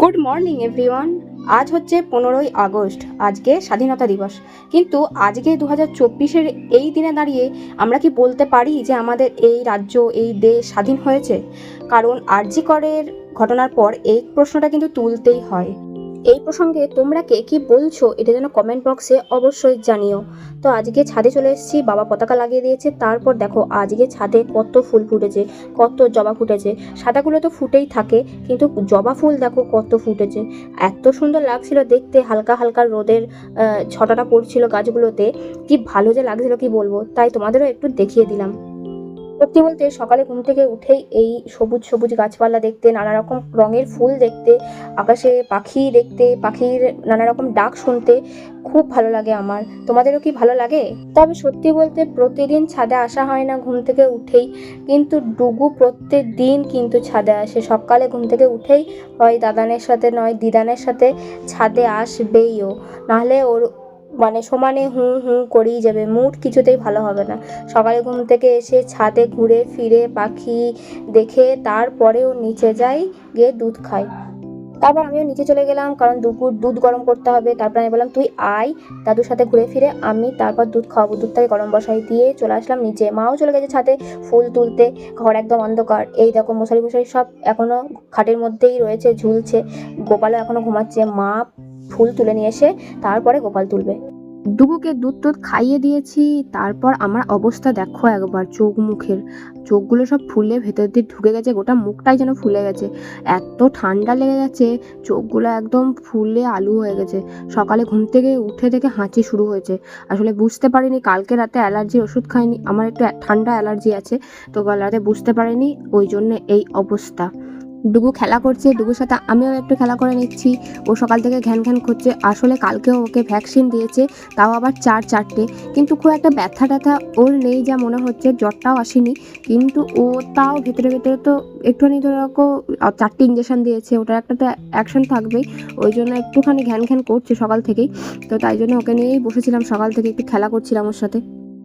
Good morning everyone আজ হচ্ছে পনেরোই আগস্ট, আজকে স্বাধীনতা দিবস। কিন্তু আজকে দু হাজার চব্বিশের এই দিনে দাঁড়িয়ে আমরা কি বলতে পারি যে আমাদের এই রাজ্য, এই দেশ স্বাধীন হয়েছে? কারণ আরজি করের ঘটনার পর এই প্রশ্নটা কিন্তু তুলতেই হয়। এই প্রসঙ্গে তোমরা কে কি বলছো এটা যেন কমেন্ট বক্সে অবশ্যই জানিও। তো আজকে ছাদে চলে এসেছি, বাবা পতাকা লাগিয়ে দিয়েছে, তারপর দেখো আজকে ছাদে কত ফুল ফুটেছে, কত জবা ফুটেছে। সাদাগুলো তো ফুটেই থাকে, কিন্তু জবা ফুল দেখো কত ফুটেছে। এত সুন্দর লাগছিল দেখতে, হালকা হালকা রোদের ছটাটা পড়ছিল গাছগুলোতে। কি ভালো যে লাগছিল, কি বলব? তাই তোমাদেরও একটু দেখিয়ে দিলাম। সত্যি বলতে সকালে ঘুম থেকে উঠেই এই সবুজ সবুজ গাছপালা দেখতে, নানা রকম রঙের ফুল দেখতে, আকাশে পাখি দেখতে, পাখির নানা রকম ডাক শুনতে খুব ভালো লাগে আমার। তোমাদেরও কি ভালো লাগে? তবে সত্যি বলতে প্রতিদিন ছাদে আসা হয় না ঘুম থেকে উঠেই, কিন্তু ডুগু প্রত্যেক দিন কিন্তু ছাদে আসে। সকালে ঘুম থেকে উঠেই হয় দাদানের সাথে নয়, দিদানের সাথে ছাদে আসবেই ও নাহলে ওর মানে সমানে হুঁ হুঁ করেই যাবে। মুড কিছুতেই ভালো হবে না। সকালে ঘুম থেকে এসে ছাদে ঘুরে ফিরে পাখি দেখে তারপরেও নিচে যাই, গিয়ে দুধ খায় তারপর আমিও নিচে চলে গেলাম, কারণ দুপুর দুধ গরম করতে হবে। তারপর আমি বললাম, তুই আয়, দাদুর সাথে ঘুরে ফিরে আমি তারপর দুধ খাওয়াবো। দুধটাকে গরম বসাই দিয়ে চলে আসলাম নিচে। মাও চলে গেছে ছাদে ফুল তুলতে। ঘর একদম অন্ধকার। এই দেখো মশারি মশারি সব এখনও খাটের মধ্যেই রয়েছে, ঝুলছে। গোপালও এখনও ঘুমাচ্ছে। মা ফুল তুলে নিয়ে এসে তারপরে গোপাল তুলবে। ডুগুকে দুধ টুধ খাইয়ে দিয়েছি, তারপর আমার অবস্থা দেখো একবার চোখ মুখের। চোখগুলো সব ফুলে ভেতর দিয়ে ঢুকে গেছে, গোটা মুখটাই যেন ফুলে গেছে। এত ঠান্ডা লেগে গেছে, চোখগুলো একদম ফুলে আলু হয়ে গেছে। সকালে ঘুম থেকে উঠে থেকে হাঁচি শুরু হয়েছে। আসলে বুঝতে পারিনি, কালকে রাতে অ্যালার্জির ওষুধ খাইনি, আমার একটু ঠান্ডা অ্যালার্জি আছে, তো কাল রাতে বুঝতে পারিনি, ওই জন্য এই অবস্থা। ডুগু খেলা করছে, ডুগুর সাথে আমিও একটু খেলা করে নিচ্ছি। ও সকাল থেকে ঘ্যান ঘ্যান করছে, আসলে কালকেও ওকে ভ্যাকসিন দিয়েছে, তাও আবার চার চারটে। কিন্তু খুব একটা ব্যথা ট্যাথা ওর নেই যা মনে হচ্ছে, জ্বরটাও আসেনি। কিন্তু ও তাও ভেতরে ভেতরে তো একটুখানি ধরো চারটে ইঞ্জেকশন দিয়েছে, ওটার একটা তো অ্যাকশন থাকবেই। ওই জন্য একটুখানি ঘ্যান ঘ্যান করছে সকাল থেকেই। তো তাই জন্য ওকে নিয়েই বসেছিলাম, সকাল থেকে একটু খেলা করছিলাম ওর সাথে।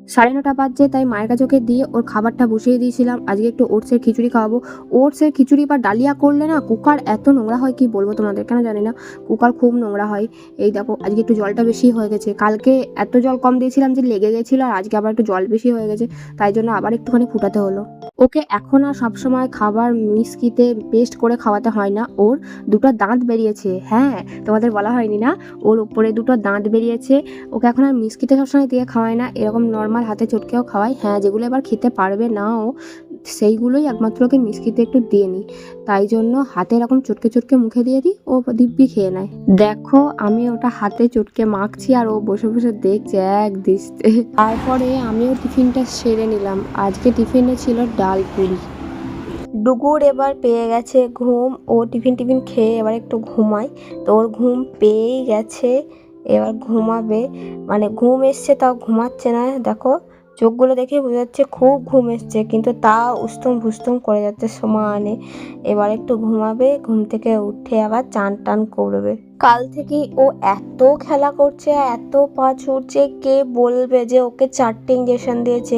সাড়ে নটা বাজছে, তাই মায়ের কাছে দিয়ে ওর খাবারটা বসিয়ে দিয়েছিলাম। আজকে একটু ওটসের খিচুড়ি খাওয়াবো। ওটসের খিচুড়ি বা ডালিয়া করলে না কুকার এত নোংরা হয়, কি বলব তোমাদের কেন জানি না। কুকার খুব নোংরা হয়। এই দেখো, আজকে একটু জলটা বেশি হয়ে গেছে। কালকে এত জল কম দিয়েছিলাম যে লেগে গেছিল, আর আজকে আবার একটু জল বেশি হয়ে গেছে। তাই জন্য আবার একটুখানি ফুটাতে হলো। ওকে এখন আর সবসময় খাবার মিসকিতে পেস্ট করে খাওয়াতে হয় না। ওর দুটো দাঁত বেরিয়েছে। হ্যাঁ তোমাদের বলা হয়নি না? ওর উপরে দুটো দাঁত বেরিয়েছে। ওকে এখন আর মিসকিতে সবসময় দিয়ে খাওয়ায় না। এরকম নর্মাল হাতে চটকেও খাওয়ায়। হ্যাঁ যেগুলো এবার খেতে পারবে নাও। সেইগুলোই একমাত্র ওকে মিষ্কিতে একটু দিয়ে নিই। তাই জন্য হাতে এরকম চটকে চটকে মুখে দিয়ে দিই, ও দিব্যি খেয়ে নেয়। দেখো, আমি ওটা হাতে চটকে মাখছি আর ও বসে বসে দেখছে এক দিস্তে তারপরে আমিও টিফিনটা সেরে নিলাম। আজকে টিফিনে ছিল ডাল পুরি। ডুগুর এবার পেয়ে গেছে ঘুম। ও টিফিন টিফিন খেয়ে এবার একটু ঘুমায়। তো ওর ঘুম পেয়েই গেছে, এবার ঘুমাবে। মানে ঘুম এসছে, তাও ঘুমাচ্ছে না। দেখো চোখগুলো দেখে বোঝা যাচ্ছে খুব ঘুম এসছে, কিন্তু তা উস্তুম ভুস্তুম করে যাচ্ছে সমানে। এবার একটু ঘুমাবে, ঘুম থেকে উঠে আবার চান টান করবে। কাল থেকে ও এত খেলা করছে, এত পা ছুটছে কে বলবে যে ওকে চারটে ইঞ্জেকশন দিয়েছে?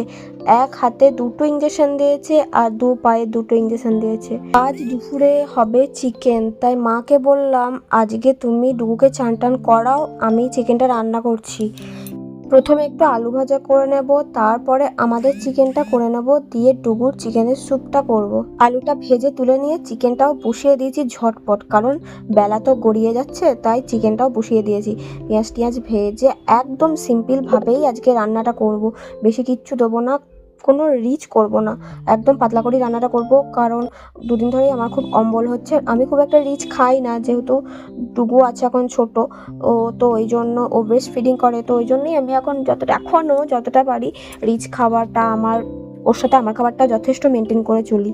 এক হাতে দুটো ইঞ্জেকশন দিয়েছে আর দু পায়ে দুটো ইঞ্জেকশন দিয়েছে। আজ দুপুরে হবে চিকেন তাই মাকে বললাম, আজকে তুমি ডুগুকে চান টান করাও, আমি চিকেনটা রান্না করছি। প্রথমে একটু আলু ভাজা করে নেব, তারপরে আমাদের চিকেনটা করে নেব, দিয়ে ডুবুর চিকেনের স্যুপটা করব। আলুটা ভেজে তুলে নিয়ে চিকেনটাও বসিয়ে দিয়েছি ঝটপট, কারণ বেলা তো গড়িয়ে যাচ্ছে, তাই চিকেনটাও বসিয়ে দিয়েছি পেঁয়াজ টিয়াজ ভেজে একদম সিম্পলভাবেই আজকে রান্নাটা করব। বেশি কিচ্ছু দেবো না কোনো রিচ করব না। একদম পাতলা করেই রান্নাটা করব কারণ দুদিন ধরেই আমার খুব অম্বল হচ্ছে। আমি খুব একটা রিচ খাই না যেহেতু ডুগু আছে এখন ছোট। ও তো ওই জন্য ও ব্রেস্ট ফিডিং করে তো ওই জন্যই আমি এখন যতটা এখনও যতটা পারি রিচ খাবারটা আমার ওর সাথে আমার খাবারটা যথেষ্ট মেনটেন করে চলি।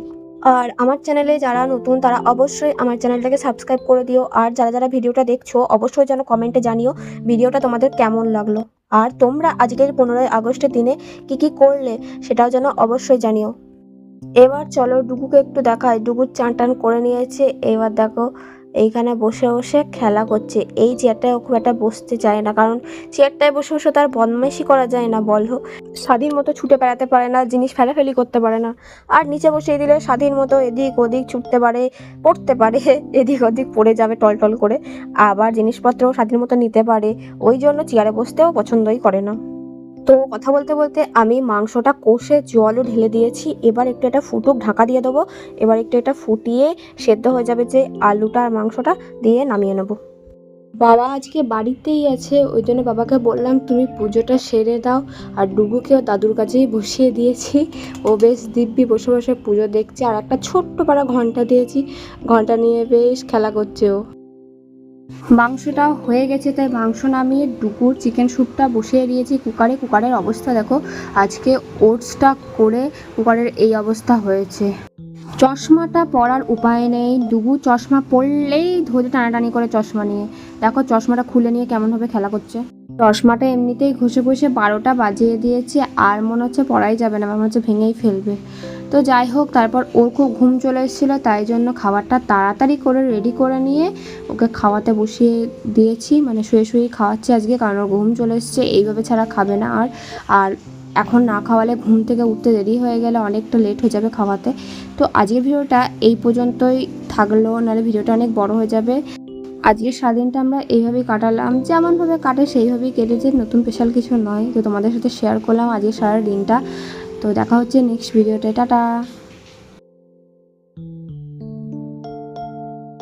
আর আমার চ্যানেলে যারা নতুন তারা অবশ্যই আমার চ্যানেলটাকে সাবস্ক্রাইব করে দিও। আর যারা যারা ভিডিওটা দেখছ অবশ্যই যেন কমেন্টে জানিও ভিডিওটা তোমাদের কেমন লাগল। আর তোমরা আজকের পনেরোই আগস্টের দিনে কি কি করলে সেটাও যেন অবশ্যই জানিও। এবার চলো ডুগুকে একটু দেখায় ডুগুর চান টান করে নিয়েছে। এবার দেখো এইখানে বসে বসে খেলা করছে। এই চেয়ারটায় খুব একটা বসতে চায় না, কারণ চেয়ারটায় বসে বসে তার বদমাইশি করা যায় না, বলো স্বাধীন মতো ছুটে বেড়াতে পারে না, জিনিস ফেলাফেলি করতে পারে না। আর নিচে বসিয়ে দিলে স্বাধীন মতো এদিক ওদিক ছুটতে পারে, পড়তে পারে, এদিক ওদিক পড়ে যাবে টলটল করে। আবার জিনিসপত্রও স্বাধীন মতো নিতে পারে, ওই জন্য চেয়ারে বসতেও পছন্দই করে না। তো কথা বলতে বলতে আমি মাংসটা কষে জলও ঢেলে দিয়েছি। এবার একটু এটা ফুটুক ঢাকা দিয়ে দেবো। এবার একটু এটা ফুটিয়ে সেদ্ধ হয়ে যাবে যে আলুটা আর মাংসটা দিয়ে নামিয়ে নেব। বাবা আজকে বাড়িতেই আছে, ওই জন্য বাবাকে বললাম, তুমি পুজোটা সেরে দাও। আর ডুগুকেও দাদুর কাছেই বসিয়ে দিয়েছি। ও বেশ দিব্যি বসে বসে পুজো দেখছে। আর একটা ছোট্ট পাড়া ঘণ্টা দিয়েছি। ঘণ্টা নিয়ে বেশ খেলা করছে ও। মাংসটা হয়ে গেছে, তাই মাংস নামিয়ে দুপুর চিকেন স্যুপটা বসিয়ে দিয়েছি। কুকারে, কুকারের অবস্থা দেখো, আজকে ওটসটা করে কুকারের এই অবস্থা হয়েছে। চশমাটা পরার উপায় নেই ডুবু চশমা পরলেই ধরে টানাটানি করে চশমা নিয়ে। দেখো, চশমাটা খুলে নিয়ে কেমনভাবে খেলা করছে। চশমাটা এমনিতেই ঘষে ঘষে বারোটা বাজিয়ে দিয়েছে, আর মনে হচ্ছে পড়াই যাবে না, মনে হচ্ছে ভেঙেই ফেলবে। তো যাই হোক, তারপর ওর খুব ঘুম চলে এসেছিল, তাই জন্য খাবারটা তাড়াতাড়ি করে রেডি করে নিয়ে ওকে খাওয়াতে বসিয়ে দিয়েছি মানে শুয়ে শুয়ে খাওয়াচ্ছি আজকে, কারণ ওর ঘুম চলে এসছে, এইভাবে ছাড়া খাবে না আর। আর এখন না খাওয়ালে ঘুম থেকে উঠতে দেরি হয়ে গেলে অনেকটা লেট হয়ে যাবে খাওয়াতে। তো আজকের ভিডিওটা এই পর্যন্তই থাকল, নাহলে ভিডিওটা অনেক বড় হয়ে যাবে। আজকের স্বাধীনটা আমরা এইভাবেই কাটালাম। যেমনভাবে কাটে, সেইভাবেই কেটেছে নতুন স্পেশাল কিছু নয়। তো তোমাদের সাথে শেয়ার করলাম আজকে সারা দিনটা তো দেখা হচ্ছে নেক্সট ভিডিওতে টাটা!